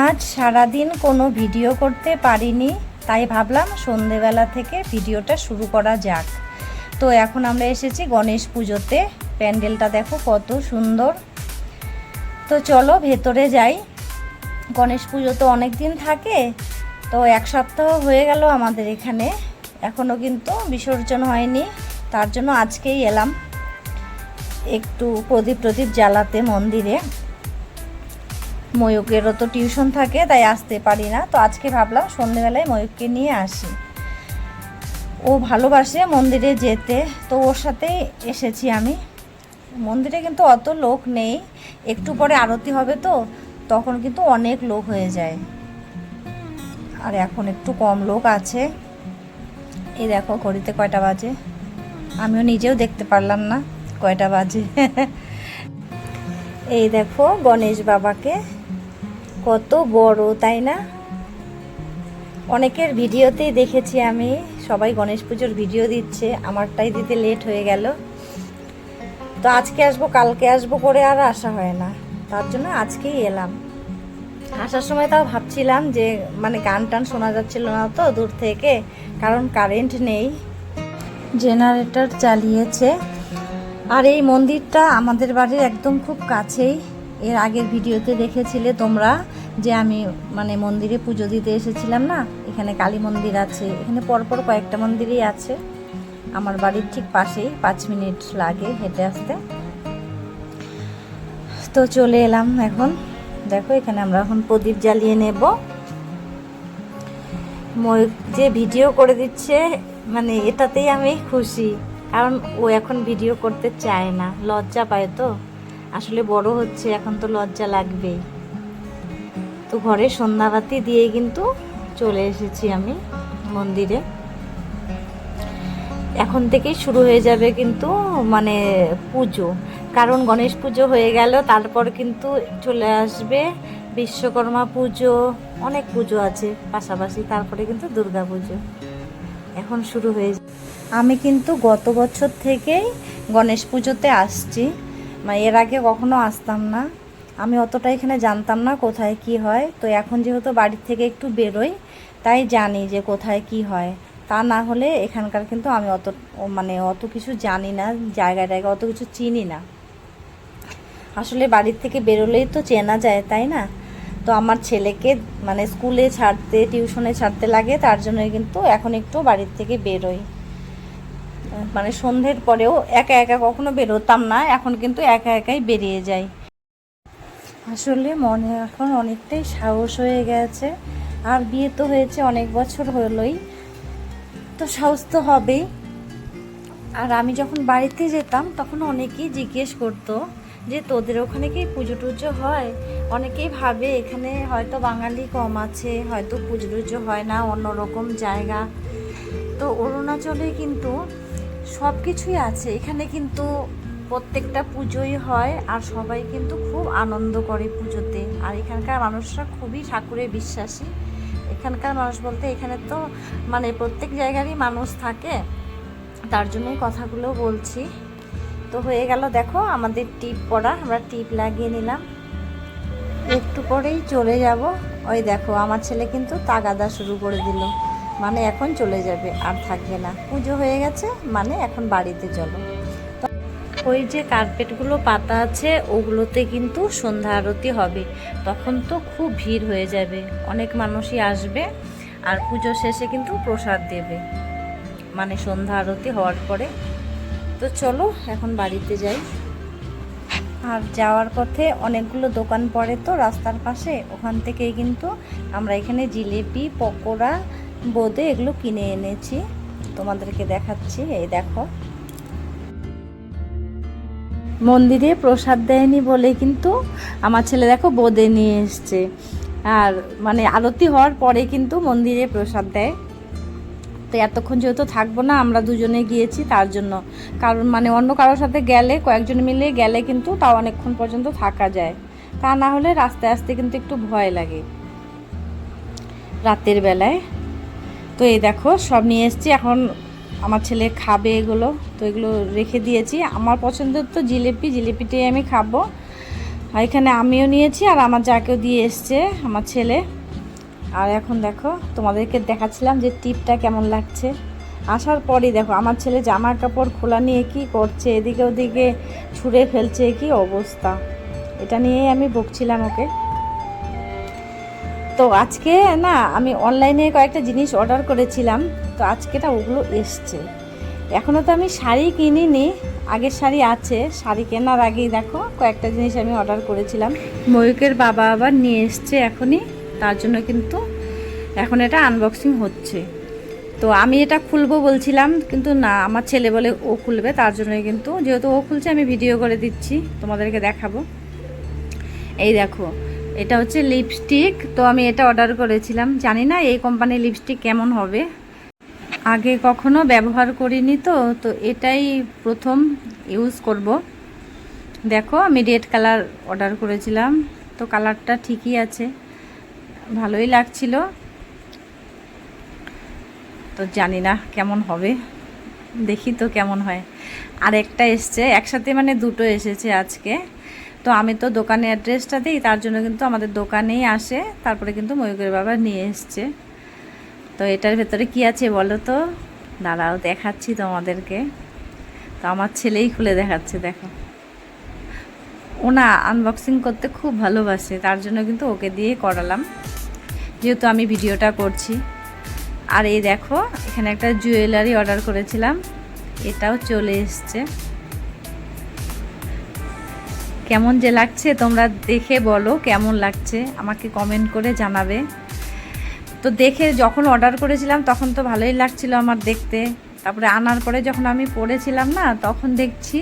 আজ সারাদিন কোনো ভিডিও করতে পারিনি, তাই ভাবলাম সন্ধেবেলা থেকে ভিডিওটা শুরু করা যাক। তো এখন আমরা এসেছি গণেশ পুজোতে, প্যান্ডেলটা দেখো কত সুন্দর। তো চলো ভেতরে যাই। গণেশ পুজো তো অনেক দিন থাকে, তো এক সপ্তাহ হয়ে গেল আমাদের এখানে এখনও কিন্তু বিসর্জন হয়নি, তার জন্য আজকেই এলাম। একটু প্রদীপ প্রদীপ জ্বালাতে মন্দিরে। ময়ূকেরও তো টিউশন থাকে, তাই আসতে পারি না। তো আজকে ভাবলাম সন্ধেবেলায় ময়ূককে নিয়ে আসি। ও ভালোবাসে মন্দিরে যেতে, তো ওর সাথেই এসেছি আমি। মন্দিরে কিন্তু অত লোক নেই, একটু পরে আরতি হবে তো, তখন কিন্তু অনেক লোক হয়ে যায়। আর এখন একটু কম লোক আছে। এই দেখো, ঘড়িতে কয়টা বাজে? আমিও নিজেও দেখতে পারলাম না, কয়টা বাজে। এই দেখো, গণেশ বাবাকে কত বড়, তাই না? অনেকের ভিডিওতেই দেখেছি আমি, সবাই গণেশ পুজোর ভিডিও দিচ্ছে, আমারটাই দিতে লেট হয়ে গেল। তো আজকে আসব, কালকে আসব করে আর আসা হয় না। তার জন্য আজকেই এলাম। আসার সময় তাও ভাবছিলাম যে মানে গান টান শোনা যাচ্ছিল না তো দূর থেকে, কারণ কারেন্ট নেই। জেনারেটর চালিয়েছে। আর এই মন্দিরটা আমাদের বাড়ির একদম খুব কাছেই। এর আগের ভিডিওতে দেখেছিলে তোমরা যে আমি মানে মন্দিরে পুজো দিতে এসেছিলাম না? এখানে কালী মন্দির আছে। এখানে পরপর কয়েকটা মন্দিরই আছে। আমার বাড়ির ঠিক পাশেই পাঁচ মিনিট লাগে হেঁটে আসতে। তো চলে এলাম এখন। দেখো, এখানে আমরা এখন প্রদীপ জ্বালিয়ে নেব। যে ভিডিও করে দিচ্ছে মানে এটাতেই আমি খুশি। কারণ ও এখন ভিডিও করতে চায় না। লজ্জা পায় তো। আসলে বড় হচ্ছে, এখন তো লজ্জা লাগবেই। তো ঘরে সন্ধ্যাবাতি দিয়ে কিন্তু চলে এসেছি আমি মন্দিরে। এখন থেকেই শুরু হয়ে যাবে কিন্তু মানে পুজো। কারণ গণেশ পুজো হয়ে গেল, তারপর কিন্তু চলে আসবে বিশ্বকর্মা পুজো, অনেক পুজো আছে পাশাপাশি, তারপরে কিন্তু দুর্গা পুজো। এখন শুরু হয়ে আমি কিন্তু গত বছর থেকেই গণেশ পুজোতে আসছি। এর আগে কখনো আসতাম না। আমি অতটা এখানে জানতাম না কোথায় কি হয়। তো এখন যেহেতু বাড়ির থেকে একটু বেরোই, তাই জানি যে কোথায় কি হয়। তা না হলে এখানকার কিন্তু আমি অত মানে অত কিছু জানি না, জায়গায় জায়গায় অত কিছু চিনি না। আসলে বাড়ির থেকে বেরোলেই তো চেনা যায়, তাই না? তো আমার ছেলেকে মানে স্কুলে ছাড়তে, টিউশনে ছাড়তে লাগে, তার জন্য কিন্তু এখন একটু বাড়ির থেকে বেরোই। মানে সন্ধ্যের পরেও একা একা কখনো বেরোতাম না, এখন কিন্তু একা একাই বেরিয়ে যাই। আসলে মনে এখন অনেকটাই সাহস হয়ে গেছে, আর বিয়ে তো হয়েছে অনেক বছর হলোই, তো সাহস তো হবেই। আর আমি যখন বাড়িতে যেতাম, তখন অনেকেই জিজ্ঞেস করতো যে, তোদের ওখানে কি পুজো টুজো হয়? অনেকেই ভাবে, এখানে হয়তো বাঙালি কম আছে, হয়তো পুজো টুজো হয় না, অন্যরকম জায়গা। তো অরুণাচলে কিন্তু সব কিছুই আছে। এখানে কিন্তু প্রত্যেকটা পুজোই হয় আর সবাই কিন্তু খুব আনন্দ করে পুজোতে। আর এখানকার মানুষরা খুবই ঠাকুরে বিশ্বাসী। এখানকার মানুষ বলতে এখানে তো মানে প্রত্যেক জায়গারই মানুষ থাকে। তার জন্যই কথাগুলো বলছি। তো হয়ে গেল দেখো আমাদের টিপ পড়া, আমরা টিপ লাগিয়ে নিলাম। একটু পরেই চলে যাব। ওই দেখো, আমার ছেলে কিন্তু তাগাদা শুরু করে দিল। মানে এখন চলে যাবে, আর থাকবে না। পুজো হয়ে গেছে মানে এখন বাড়িতে চলো। ওই যে কার্পেটগুলো পাতা আছে, ওগুলোতে কিন্তু সন্ধ্যা আরতি হবে। তখন তো খুব ভিড় হয়ে যাবে, অনেক মানুষই আসবে, আর পুজো শেষে কিন্তু প্রসাদ দেবে। মানে সন্ধ্যা আরতি হওয়ার পরে। তো চলো, এখন বাড়িতে যাই। আর যাওয়ার পথে অনেকগুলো দোকান পড়ে তো রাস্তার পাশে, ওখান থেকেই কিন্তু আমরা এখানে জিলিপি, পকোড়া বোঁদে এগুলো কিনে এনেছি। তোমাদেরকে দেখাচ্ছি, এই দেখো। মন্দিরে প্রসাদ দেয়নি বলে কিন্তু আমার ছেলে দেখো বোঁদে নিয়ে এসছে। আর মানে আরতি হওয়ার পরে কিন্তু মন্দিরে প্রসাদ দেয়। তো এতক্ষণ যেহেতু থাকব না, আমরা দুজনে গিয়েছি, তার জন্য। কারণ মানে অন্য কারোর সাথে গেলে, কয়েকজন মিলে গেলে কিন্তু তাও অনেকক্ষণ পর্যন্ত থাকা যায়। তা না হলে রাস্তায় আসতে কিন্তু একটু ভয় লাগে। রাতের বেলায় তো এই দেখো, সব নিয়ে এসেছি। এখন আমার ছেলে খাবে এগুলো। তো এগুলো রেখে দিয়েছি। আমার পছন্দের তো জিলিপি। জিলিপিটাই আমি খাব। আর এখানে আমিও নিয়েছি আর আমার যাকেও দিয়ে এসছে, আমার ছেলে। আর এখন দেখো, তোমাদেরকে দেখাচ্ছিলাম যে টিপটা কেমন লাগছে। আসার পরই দেখো, আমার ছেলে জামা কাপড় খোলা নিয়ে কি করছে, এদিকে ওদিকে ছুঁড়ে ফেলছে কি অবস্থা। এটা নিয়েই আমি বকছিলাম ওকে। তো আজকে না, আমি অনলাইনে কয়েকটা জিনিস অর্ডার করেছিলাম, তো আজকে না ওগুলো এসছে। এখনও তো আমি শাড়ি কিনিনি, আগের শাড়ি আছে, শাড়ি কেনার আগেই দেখো, কয়েকটা জিনিস আমি অর্ডার করেছিলাম। ময়ূকের বাবা আবার নিয়ে এসছে এখনই, তার জন্য কিন্তু এখন এটা আনবক্সিং হচ্ছে। তো আমি এটা খুলবো বলছিলাম, কিন্তু না, আমার ছেলে বলে ও খুলবে, তার জন্যই কিন্তু, যেহেতু ও খুলছে, আমি ভিডিও করে দিচ্ছি, তোমাদেরকে দেখাবো। এই দেখো এটা হচ্ছে লিপস্টিক তো আমি এটা অর্ডার করেছিলাম। জানি না এই কোম্পানির লিপস্টিক কেমন হবে। আগে কখনো ব্যবহার করিনি তো তো এটাই প্রথম ইউজ করব। দেখো, আমি রেড কালার অর্ডার করেছিলাম, তো কালারটা ঠিকই আছে। ভালোই লাগছিল। তো জানি না কেমন হবে। দেখি তো কেমন হয়। আর একটা এসছে, একসাথে মানে দুটো এসেছে আজকে। তো আমি তো দোকানে অ্যাড্রেসটা দিই, তার জন্য কিন্তু আমাদের দোকানেই আসে। তারপরে কিন্তু ময়ূরের বাবা নিয়ে এসছে। তো এটার ভেতরে কি আছে বলো তো? দাঁড়াও, দেখাচ্ছি তোমাদেরকে। তো আমার ছেলেই খুলে দেখাচ্ছে, দেখো। ও না আনবক্সিং করতে খুব ভালোবাসে, তার জন্য কিন্তু ওকে দিয়ে করালাম। যেহেতু আমি ভিডিওটা করছি। আর এই দেখো, এখানে একটা জুয়েলারি অর্ডার করেছিলাম। এটাও চলে এসছে। কেমন যে লাগছে তোমরা দেখে বলো কেমন লাগছে, আমাকে কমেন্ট করে জানাবে। তো দেখে যখন অর্ডার করেছিলাম তখন তো ভালোই লাগছিল আমার দেখতে। তারপরে আনার পরে যখন আমি পড়েছিলাম না, তখন দেখছি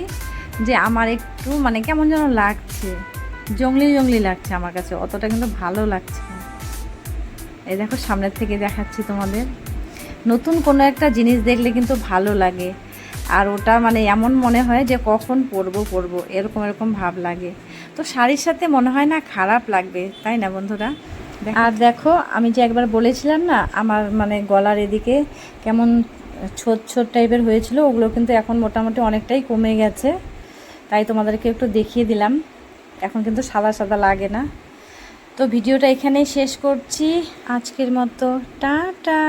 যে আমার একটু মানে কেমন যেন লাগছে। জঙ্গলি জঙ্গলি লাগছে আমার কাছে, অতটা কিন্তু ভালো লাগছে এই দেখো সামনের থেকে দেখাচ্ছি তোমাদের। নতুন কোনো একটা জিনিস দেখলে কিন্তু ভালো লাগে। আর ওটা মানে এমন মনে হয় যে কখন পরবো পরবো, এরকম এরকম ভাব লাগে। তো শাড়ির সাথে মনে হয় না খারাপ লাগবে, তাই না বন্ধুরা? আর দেখো, আমি যে একবার বলেছিলাম না, আমার মানে গলার এদিকে কেমন ছোট ছোট টাইপের হয়েছিল, ওগুলো কিন্তু এখন মোটামুটি অনেকটাই কমে গেছে। তাই তোমাদেরকে একটু দেখিয়ে দিলাম। এখন কিন্তু সাদা সাদা লাগে না। তো ভিডিওটা এখানেই শেষ করছি। আজকের মতো, টাটা।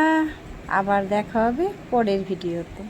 আবার দেখা হবে পরের ভিডিওতে।